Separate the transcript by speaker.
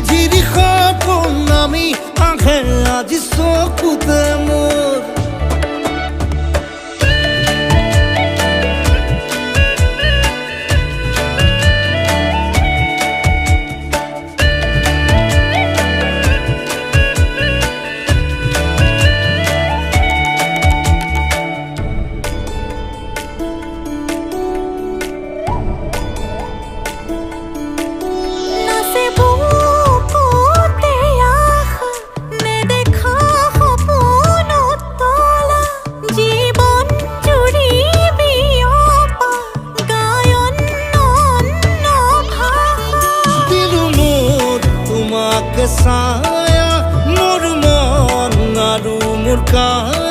Speaker 1: ঝিরি খপন আমি আখের আজি চকুতে মোৰ তোকে সায়া মোর মন আরু মোর কায়া